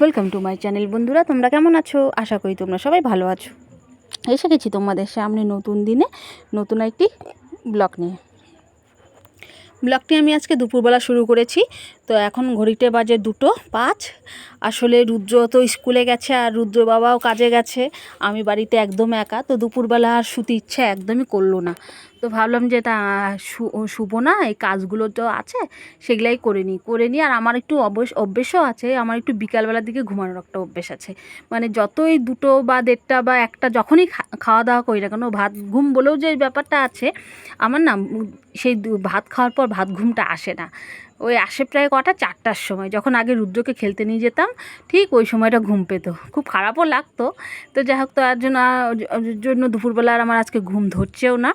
Welcome to my channel বন্ধুরা। তোমরা কেমন আছো? আশা করি তোমরা সবাই ভালো আছো। এসে গেছি তোমাদের সামনে নতুন দিনে, নতুন একটি ব্লগ নিয়ে। ব্লগটি আমি আজকে দুপুরবেলা শুরু করেছি। তো এখন ঘড়িতে বাজে দুটো পাঁচ। আসলে রুদ্র তো স্কুলে গেছে আর রুদ্র বাবাও কাজে গেছে। আমি বাড়িতে একদম একা। তো দুপুরবেলা আর শুতে ইচ্ছা একদমই করল না। তো ভাবলাম যে তা শুভ না, এই কাজগুলো তো আছে, সেগুলাই করে নিই করে নিই, আর আমার একটু অবশ্য অভ্যেসও আছে, আমার একটু বিকালবেলার দিকে ঘুমানোর একটা অভ্যেস আছে। মানে যতই দুটো বা দেড়টা বা একটা যখনই খাওয়া দাওয়া করি না কেন, ভাত, ঘুম বলেও যে ব্যাপারটা আছে, আমার না, সেই ভাত খাওয়ার পর ভাত ঘুমটা আসে না। ওই আসে প্রায় কটা চারটার সময়। যখন আগে রুদ্রকে খেলতে নিয়ে যেতাম, ঠিক ওই সময়টা ঘুম পেতো। খুব খারাপও লাগতো। তো যাই হোক, তো আর জন্য জন্য দুপুরবেলা আর আমার আজকে ঘুম ধরছেও না।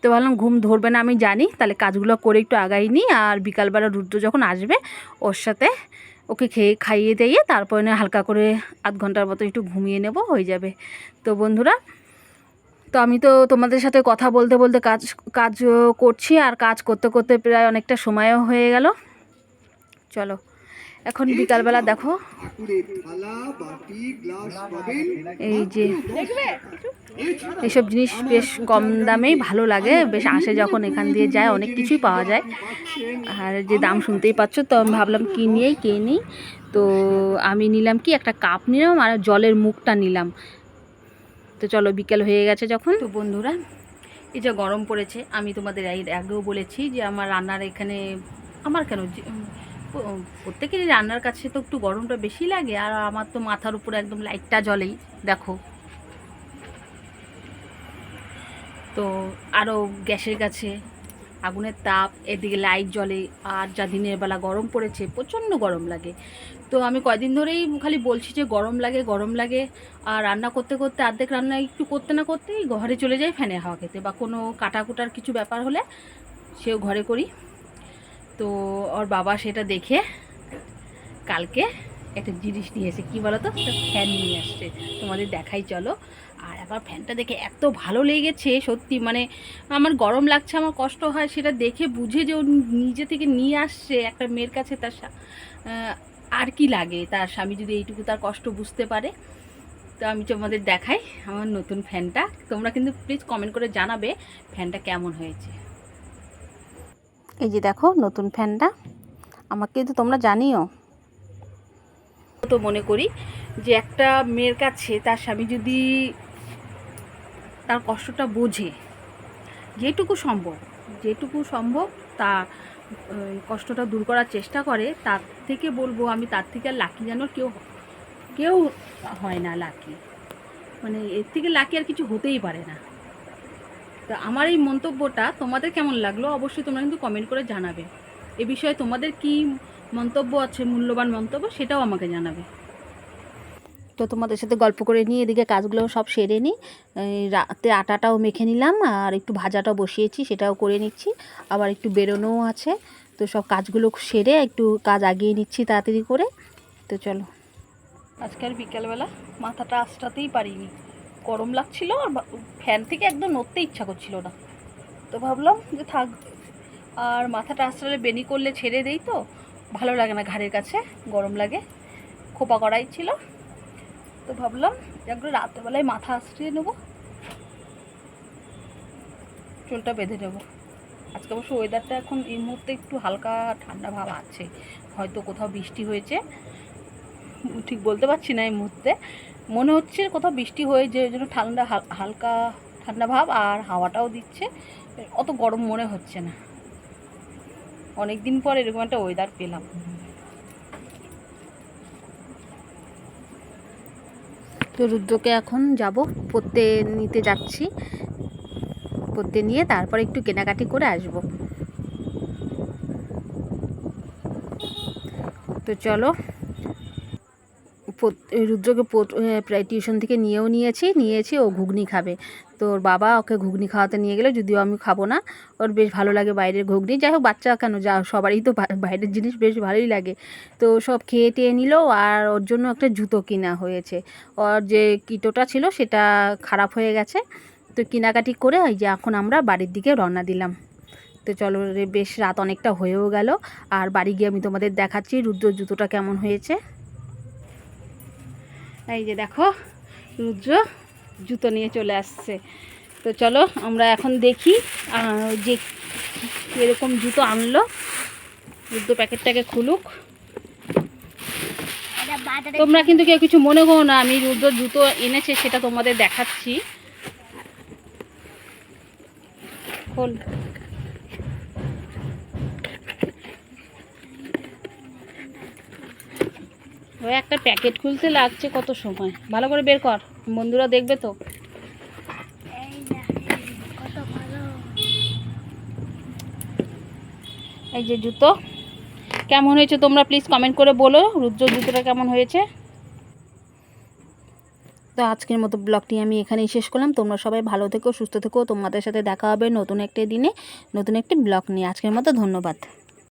তো ভাবলাম ঘুম ধরবে না, আমি জানি। তাহলে কাজগুলো করে একটু আগাই নিই। আর বিকালবেলা রুদ্র যখন আসবে, ওর সাথে ওকে খেয়ে খাইয়ে দিয়ে তারপরে না হালকা করে আধ ঘণ্টার মতো একটু ঘুমিয়ে নেব, হয়ে যাবে। তো বন্ধুরা, তো আমি তো তোমাদের সাথে কথা বলতে বলতে কাজ কাজ করছি। আর কাজ করতে করতে প্রায় অনেকটা সময়ও হয়ে গেল। চলো। এখন বিকালবেলা দেখো। এই যে এইসব জিনিস বেশ কম দামেই ভালো লাগে। বেশ আসে যখন এখান দিয়ে যায় অনেক কিছুই পাওয়া যায়। আর যে দাম শুনতেই পাচ্ছ তো আমি ভাবলাম কি নিয়েই কে নিই? তো আমি নিলাম কি একটা কাপ নিলাম আর জলের মুখটা নিলাম। তো চলো বিকেল হয়ে গেছে যখন। তো বন্ধুরা এই যে গরম পড়েছে আমি তোমাদের এই আগেও বলেছি যে আমার রান্নার এখানে আমার কেন প্রত্যেকেরই রান্নার কাছে তো একটু গরমটা বেশি লাগে, আর আমার তো মাথার উপরে একদম লাইটটা জ্বলেই, দেখো। তো আরও গ্যাসের কাছে, আগুনের তাপ, এদিকে লাইট জ্বলে, আর যা দিনের বেলা গরম পড়েছে, প্রচণ্ড গরম লাগে। তো আমি কয়দিন ধরেই খালি বলছি যে গরম লাগে গরম লাগে, আর রান্না করতে করতে অর্ধেক রান্না একটু করতে না করতেই ঘরে চলে যাই ফ্যানের হাওয়া খেতে, বা কোনো কাটাকুটার কিছু ব্যাপার হলে সেও ঘরে করি। তো ওর বাবা সেটা দেখে কালকে একটা জিনিস নিয়ে এসে, কী বলো তো একটা ফ্যান নিয়ে আসছে। তোমাদের দেখাই, চলো। আর একবার ফ্যানটা দেখে এত ভালো লেগেছে, সত্যি। মানে আমার গরম লাগছে, আমার কষ্ট হয় সেটা দেখে বুঝে যে ও নিজে থেকে নিয়ে আসছে একটা মেয়ের কাছে তার আর কি লাগে? তার স্বামী যদি এইটুকু তার কষ্ট বুঝতে পারে। তো আমি তোমাদের দেখাই আমার নতুন ফ্যানটা তোমরা কিন্তু প্লিজ কমেন্ট করে জানাবে ফ্যানটা কেমন হয়েছে। এই যে দেখো নতুন ফ্যানটা। আমাকে তো তোমরা জানিও। তো মনে করি যে একটা মেয়ের কাছে তার স্বামী যদি তার কষ্টটা বোঝে, যেটুকু সম্ভব যেটুকু সম্ভব তা কষ্টটা দূর করার চেষ্টা করে, তার থেকে বলব আমি তার থেকে আর লাকি যেন কেউ কেউ হয় না লাকি মানে এর থেকে লাকি আর কিছু হতেই পারে না। তো আমার এই মন্তব্যটা তোমাদের কেমন লাগল? অবশ্যই তোমরা কিন্তু কমেন্ট করে জানাবে। এ বিষয়ে তোমাদের কি মন্তব্য আছে মূল্যবান মন্তব্য সেটাও আমাকে জানাবে। তো তোমাদের সাথে গল্প করে নিয়ে এদিকে কাজগুলো সব সেরে নিই। রাতে আটাটাও মেখে নিলাম আর একটু ভাজাটাও বসিয়েছি সেটাও করে নিচ্ছি। আবার একটু বেরোনোও আছে। তো সব কাজগুলো সেরে একটু কাজ আগিয়ে নিচ্ছি তাড়াতাড়ি করে। তো চলো। আজকে আর বিকালবেলা মাথাটা আঁচড়াতেই পারিনি। গরম লাগছিল আর ফ্যান থেকে একদম নড়তে ইচ্ছা করছিল না। তো ভাবলাম যে থাক, আর মাথাটা আঁচড়ালে বেনি করলে ছেড়ে দেই তো, ভালো লাগে না ঘাড়ের কাছে, গরম লাগে, খোপা করাই ছিল। তো ভাবলাম একটু রাত্রেবেলায় মাথা আঁচড়িয়ে নেব, চুলটা বেঁধে নেব। আজকে অবশ্য ওয়েদারটা এখন এই মুহূর্তে একটু হালকা ঠান্ডা ভাব আছে, হয়তো কোথাও বৃষ্টি হয়েছে, ঠিক বলতে পারছি না এই মুহূর্তে। মনে হচ্ছে কোথাও বৃষ্টি হয়ে যে জন্য ঠান্ডা হালকা ঠান্ডা ভাব আর হাওয়াটাও দিচ্ছে। অত গরম মনে হচ্ছে না। অনেক দিন পর এরকম একটা ওয়েদার পেলাম। তো রুদ্রকে এখন যাব পড়তে নিতে যাচ্ছি। পড়তে নিয়ে তারপর একটু কেনাকাটি করে আসব। তো চলো রুদ্রকে প্রায় টিউশন থেকে নিয়েও নিয়েছি নিয়েছি, ও ঘুগনি খাবে। তো ওর বাবা ওকে ঘুগনি খাওয়াতে নিয়ে গেলে, যদিও আমি খাব না। ওর বেশ ভালো লাগে বাইরের ঘুগনি। যাই হোক, বাচ্চা কেন, যা, সবারই তো বাইরের জিনিস বেশ ভালোই লাগে। তো সব খেয়ে টেয়ে নিল, আর ওর জন্য একটা জুতো কিনা হয়েছে। ওর যে কিটোটা ছিল, সেটা খারাপ হয়ে গেছে। তো কেনাকাটি করে ওই যে এখন আমরা বাড়ির দিকে রওনা দিলাম। তো চলো বেশ রাত অনেকটা হয়েও গেল। আর বাড়ি গিয়ে আমি তোমাদের দেখাচ্ছি রুদ্র জুতোটা কেমন হয়েছে। এই যে দেখো, রুদ্র জুতো নিয়ে চলে আসছে। তো চলো আমরা এখন দেখি যে এরকম জুতো আনলো। রুদ্র প্যাকেটটাকে খুলুক। তোমরা কিন্তু কেউ কিছু মনে করো না, আমি রুদ্র জুতো এনেছে সেটা তোমাদের দেখাচ্ছি। খোল। ওই একটা প্যাকেট খুলতে লাগছে কত সময়? ভালো করে বের কর বন্ধুরা দেখবে তো। এই যে জুতো। কেমন হয়েছে তোমরা প্লিজ কমেন্ট করে বলো রুদ্র জুতোটা কেমন হয়েছে? তো আজকের মতো ব্লগটি আমি এখানেই শেষ করলাম। তোমরা সবাই ভালো থেকো সুস্থ থেকো। তোমাদের সাথে দেখা হবে নতুন একটি দিনে নতুন একটি ব্লগ নিয়ে। আজকের মতো ধন্যবাদ।